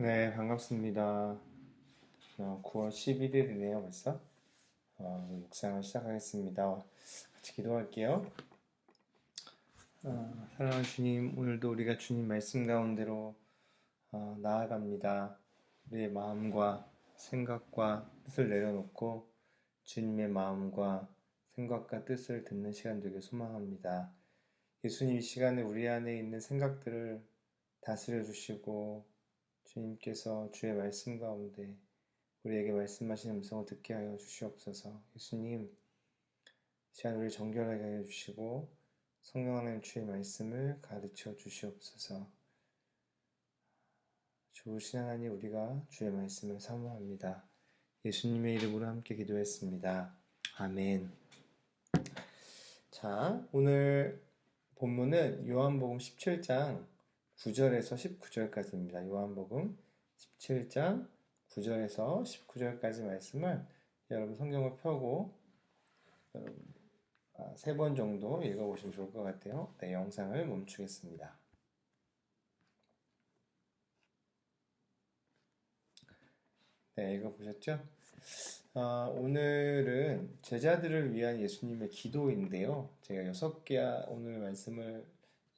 네, 반갑습니다. 어, 9월 11일이네요, 벌써. 어, 묵상을 시작하겠습니다. 같이 기도할게요. 어, 사랑하는 주님, 오늘도 우리가 주님 말씀 가운데로 어, 나아갑니다. 우리의 마음과 생각과 뜻을 내려놓고 주님의 마음과 생각과 뜻을 듣는 시간 되길 소망합니다. 예수님 이 시간에 우리 안에 있는 생각들을 다스려 주시고 주님께서 주의 말씀 가운데 우리에게 말씀하시는 음성을 듣게 하여 주시옵소서. 예수님, 시간 우리 정결하게 하여 주시고 성령 하나님 주의 말씀을 가르쳐 주시옵소서. 좋으신 하나님 우리가 주의 말씀을 사모합니다. 예수님의 이름으로 함께 기도했습니다. 아멘. 자, 오늘 본문은 요한복음 17장 9절에서 19절까지입니다. 요한복음 17장 9절에서 19절까지 말씀을 여러분 성경을 펴고 아, 세번 정도 읽어보시면 좋을 것 같아요. 네, 영상을 멈추겠습니다. 네, 읽어보셨죠? 아, 오늘은 제자들을 위한 예수님의 기도인데요. 제가 여섯 개 오늘 말씀을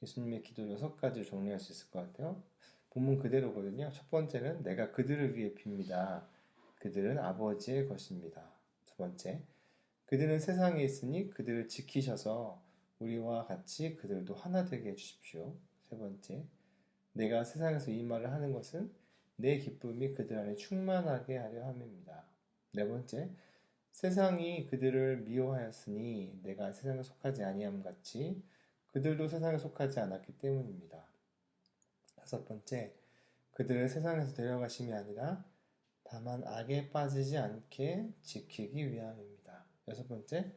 예수님의 기도 여섯 가지를 정리할 수 있을 것 같아요. 본문 그대로거든요. 첫 번째는 내가 그들을 위해 빕니다. 그들은 아버지의 것입니다. 두 번째, 그들은 세상에 있으니 그들을 지키셔서 우리와 같이 그들도 하나 되게 해주십시오. 세 번째, 내가 세상에서 이 말을 하는 것은 내 기쁨이 그들 안에 충만하게 하려 함입니다. 네 번째, 세상이 그들을 미워하였으니 내가 세상에 속하지 아니함 같이 그들도 세상에 속하지 않았기 때문입니다. 다섯 번째, 그들을 세상에서 데려가심이 아니라 다만 악에 빠지지 않게 지키기 위함입니다. 여섯 번째,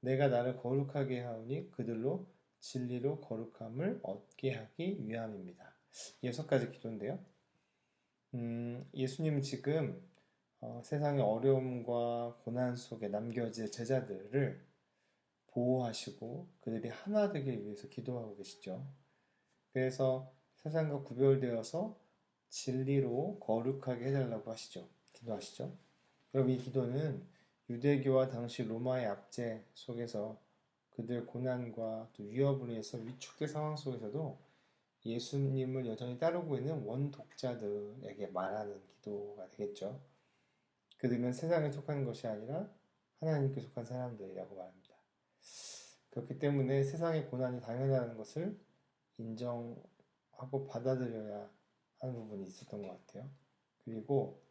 내가 나를 거룩하게 하오니 그들로 진리로 거룩함을 얻게 하기 위함입니다. 여섯 가지 기도인데요. 음, 예수님은 지금 어, 세상의 어려움과 고난 속에 남겨질 제자들을 보호하시고 그들이 하나 되길 위해서 기도하고 계시죠. 그래서 세상과 구별되어서 진리로 거룩하게 해달라고 하시죠. 기도하시죠. 여러분 이 기도는 유대교와 당시 로마의 압제 속에서 그들 고난과 또 위협을 위해서 위축된 상황 속에서도 예수님을 여전히 따르고 있는 원독자들에게 말하는 기도가 되겠죠. 그들은 세상에 속한 것이 아니라 하나님께 속한 사람들이라고 말합니다. 그렇기 때문에 세상의 고난이 당연하다는 것을 인정하고 받아들여야 하는 부분이 있었던 것 같아요. 그리고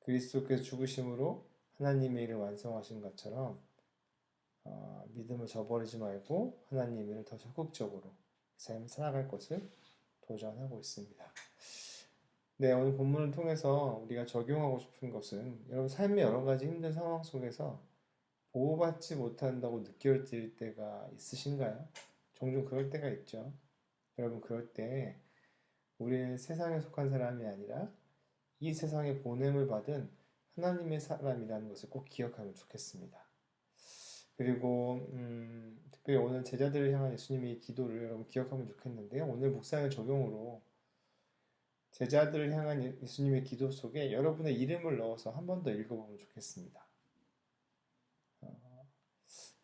그리스도께서 죽으심으로 하나님의 일을 완성하신 것처럼 어, 믿음을 저버리지 말고 하나님의 일을 더 적극적으로 삶을 살아갈 것을 도전하고 있습니다. 네, 오늘 본문을 통해서 우리가 적용하고 싶은 것은 여러분 삶의 여러 가지 힘든 상황 속에서 보호받지 못한다고 느껴질 때가 있으신가요? 종종 그럴 때가 있죠. 여러분, 그럴 때 우리는 세상에 속한 사람이 아니라 이 세상에 보냄을 받은 하나님의 사람이라는 것을 꼭 기억하면 좋겠습니다. 그리고 음, 특별히 오늘 제자들을 향한 예수님의 기도를 여러분 기억하면 좋겠는데요. 오늘 묵상의 적용으로 제자들을 향한 예수님의 기도 속에 여러분의 이름을 넣어서 한 번 더 읽어보면 좋겠습니다.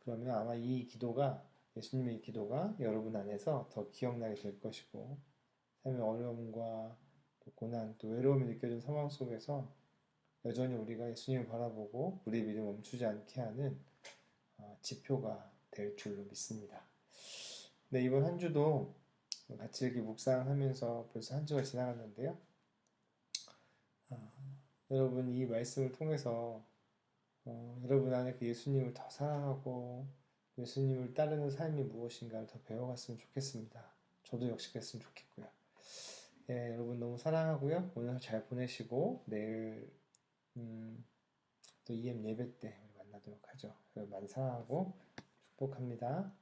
그러면 아마 이 기도가 예수님의 기도가 여러분 안에서 더 기억나게 될 것이고 삶의 어려움과 또 고난 또 외로움이 느껴진 상황 속에서 여전히 우리가 예수님을 바라보고 우리의 믿음 멈추지 않게 하는 어, 지표가 될 줄로 믿습니다. 네, 이번 한 주도 같이 이렇게 묵상하면서 벌써 한 주가 지나갔는데요. 아, 여러분 이 말씀을 통해서 어, 여러분 안에 그 예수님을 더 사랑하고 예수님을 따르는 삶이 무엇인가를 더 배워갔으면 좋겠습니다. 저도 역시 그랬으면 좋겠고요. 예, 여러분 너무 사랑하고요. 오늘 잘 보내시고 내일 음, 또 EM 예배 때 만나도록 하죠. 여러분 많이 사랑하고 축복합니다.